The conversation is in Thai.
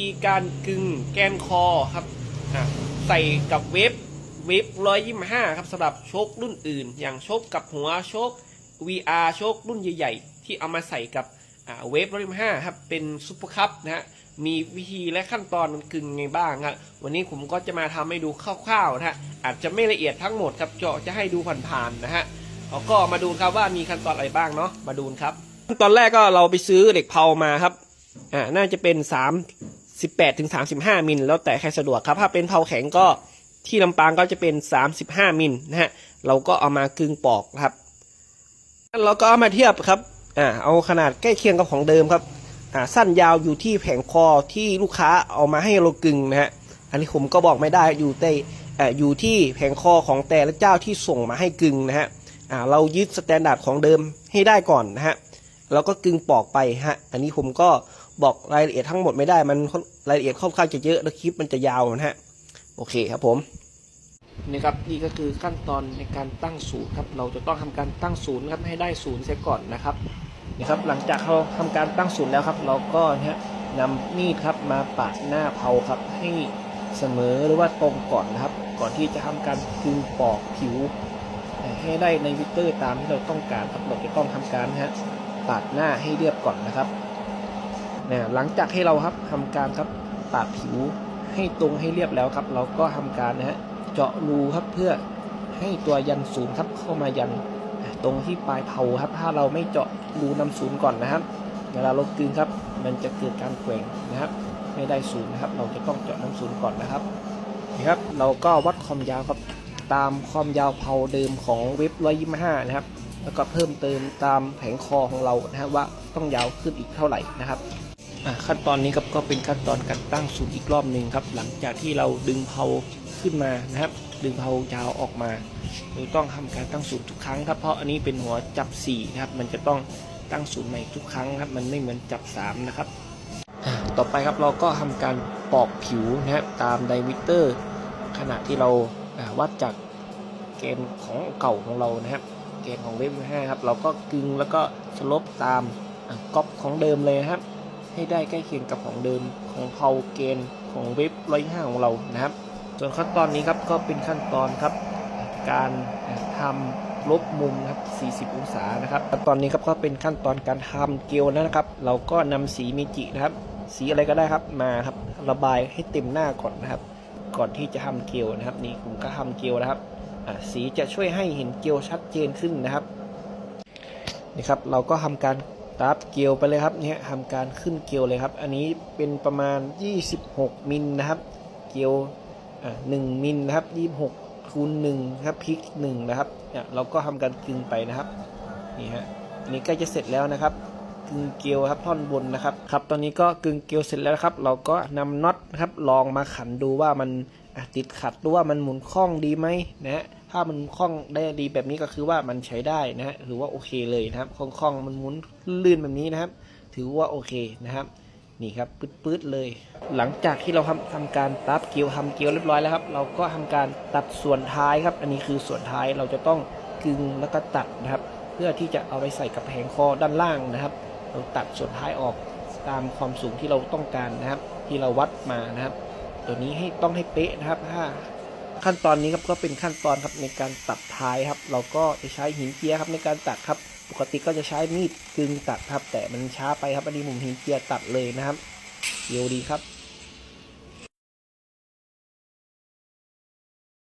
ธีการกึงแกนคอครับอะใส่กับเวฟเวฟร้อยยี่ห้าครับสำหรับโชครุ่นอื่น อย่างโชคกับหัวโชค VR โชครุ่นใหญ่ๆ ที่เอามาใส่กับอ่าเวฟร้อยยี่ห้าครับเป็นซุปเปอร์คัพนะฮะมีวิธีและขั้นตอนมันกึงไงบ้างครับวันนี้ผมก็จะมาทำให้ดูคร่าวๆนะฮะอาจจะไม่ละเอียดทั้งหมดครับเจาะจะให้ดูผ่านๆนะฮะเราก็มาดูครับว่ามีขั้นตอนอะไรบ้างเนาะมาดูครับขั้นตอนแรกก็เราไปซื้อเหล็กเพามาครับอ่าน่าจะเป็นสาม สิบแปดถึงสามสิบห้ามิล แล้วแต่ใครสะดวกครับ ถ้าเป็นเผาแข็งก็ที่ลำปางก็จะเป็นสามสิบห้ามิลนะฮะ เราก็เอามากึ่งปอกครับเราก็เอามาเทียบครับ อ่า เอาขนาดใกล้เคียงกับของเดิมครับ อ่า สั้นยาวอยู่ที่แผงคอที่ลูกค้าเอามาให้เรากึ่งนะฮะ อันนี้ผมก็บอกไม่ได้อยู่ใต้อ่าอยู่ที่แผงคอของแต่ละเจ้าที่ส่งมาให้กึ่งนะฮะ อ่า เรายึดสแตนดาร์ดของเดิมให้ได้ก่อนนะฮะ แล้วก็กึ่งปอกไปฮะ อันนี้ผมก็ บอกรายละเอียดทั้งหมดไม่ได้มันรายละเอียดค่อนข้างจะเยอะแล้วคลิปมันจะยาวนะฮะโอเคครับผมนี่ครับนี่ก็คือขั้นตอนในการตั้งศูนย์ครับเราจะต้องทำการตั้งศูนย์ครับให้ได้ศูนย์เสียก่อนนะครับนี่ครับหลังจากเราทำการตั้งศูนย์แล้วครับ เราก็นะฮะนำมีดครับมาปาดหน้าเผาครับให้เสมอหรือว่าตรงก่อนนะครับ ก่อนที่จะทำการกึงปอกผิว ให้ได้ในวิเตอร์ตามที่เราต้องการครับเราจะต้องทำการนะฮะปาดหน้าให้เรียบก่อนนะครับ หลังจากให้เราครับทำการครับปาดผิวให้ตรงให้เรียบแล้วครับ เราก็ทำการนะฮะเจาะรูครับเพื่อให้ตัวยันศูนย์ครับเข้ามายันตรงที่ปลายเผาครับ ถ้าเราไม่เจาะรูนำศูนย์ก่อนนะครับเวลาเรากึงครับ มันจะเกิดการแกว่งนะครับ ไม่ได้ศูนย์นะครับ เราจะต้องเจาะน้ำศูนย์ก่อนนะครับนี่ครับ เราก็วัดความยาวครับ ตามความยาวเผาเดิมของเว็บ125นะครับ แล้วก็เพิ่มเติมตามแผงคอของเรานะครับว่าต้องยาวขึ้นอีกเท่าไหร่นะครับ ขั้นตอนนี้ครับก็เป็นขั้นตอนการตั้งศูนย์อีกรอบหนึ่งครับ หลังจากที่เราดึงเผาขึ้นมานะครับ ดึงเผายาวออกมาเราต้องทำการตั้งศูนย์ทุกครั้งครับ เพราะอันนี้เป็นหัวจับ4นะครับ มันจะต้องตั้งศูนย์ใหม่ทุกครั้งครับ มันไม่เหมือนจับ 3 นะครับ ต่อไปครับเราก็ทำการปอกผิวนะครับตามไดมิเตอร์ขณะที่เราวัดจากเกณฑ์ของเก่าของเรานะครับเกณฑ์ของเว็บห้าครับ เราก็กึงแล้วก็สลบตามก๊อปของเดิมเลยครับ ให้ได้ใกล้เคียงกับของเดิมของเผาเกณฑ์ของเว็บร้อยห้าของเรานะครับ ส่วนขั้นตอนนี้ครับก็เป็นขั้นตอนครับ การทำลบมุมครับ 40 องศานะครับขั้นตอนนี้ครับก็เป็นขั้นตอนการทำเกลียวนะครับ เราก็นำสีเมจินะครับ สีอะไรก็ได้ครับมาครับระบายให้เต็มหน้าก่อนนะครับ ก่อนที่จะทำเกลียวนะครับ นี่ผมก็ทำเกลียวนะครับสีจะช่วยให้เห็นเกลียวชัดเจนขึ้นนะครับนี่ครับเราก็ทำการ ตัดเกลียวไปเลยครับเนี่ยทำการขึ้นเกลียวเลยครับ อันนี้เป็นประมาณ 26 มิลนะครับ เกลียวอะ1มิลนะครับ 26คูณ1ครับพลิก1นะครับเนี่ยเราก็ทำการกึงไปนะครับนี่ฮะอันนี้ใกล้จะเสร็จแล้วนะครับกึงเกลียวครับท่อนบนนะครับครับตอนนี้ก็กึงเกลียวเสร็จแล้วครับ เราก็นำน็อตนะครับลองมาขันดูว่ามันติดขัดหรือว่ามันหมุนคล่องดีไหมนะฮะ ถ้ามันคล่องได้ดีแบบนี้ก็คือว่ามันใช้ได้นะฮะถือว่าโอเคเลยนะครับคล่องๆมันหมุนลื่นแบบนี้นะครับ ถือว่าโอเคนะครับนี่ครับปื๊ดๆเลย หลังจากที่เราทำทำการตัดเกลียวทำเกลียวเรียบร้อยแล้วครับ เราก็ทำการตัดส่วนท้ายครับ อันนี้คือส่วนท้ายเราจะต้องกึงแล้วก็ตัดนะครับ เพื่อที่จะเอาไปใส่กับแผงคอด้านล่างนะครับ เราตัดส่วนท้ายออกตามความสูงที่เราต้องการนะครับ ที่เราวัดมานะครับ ตัวนี้ให้ต้องให้เป๊ะนะครับถ้า ขั้นตอนนี้ครับก็เป็นขั้นตอนครับในการตัดท้ายครับ เราก็จะใช้หินเจียครับในการตัดครับ ปกติก็จะใช้มีดกึงตัดครับ แต่มันช้าไปครับอันนี้ผมหินเจียตัดเลยนะครับเดี๋ยวดีครับ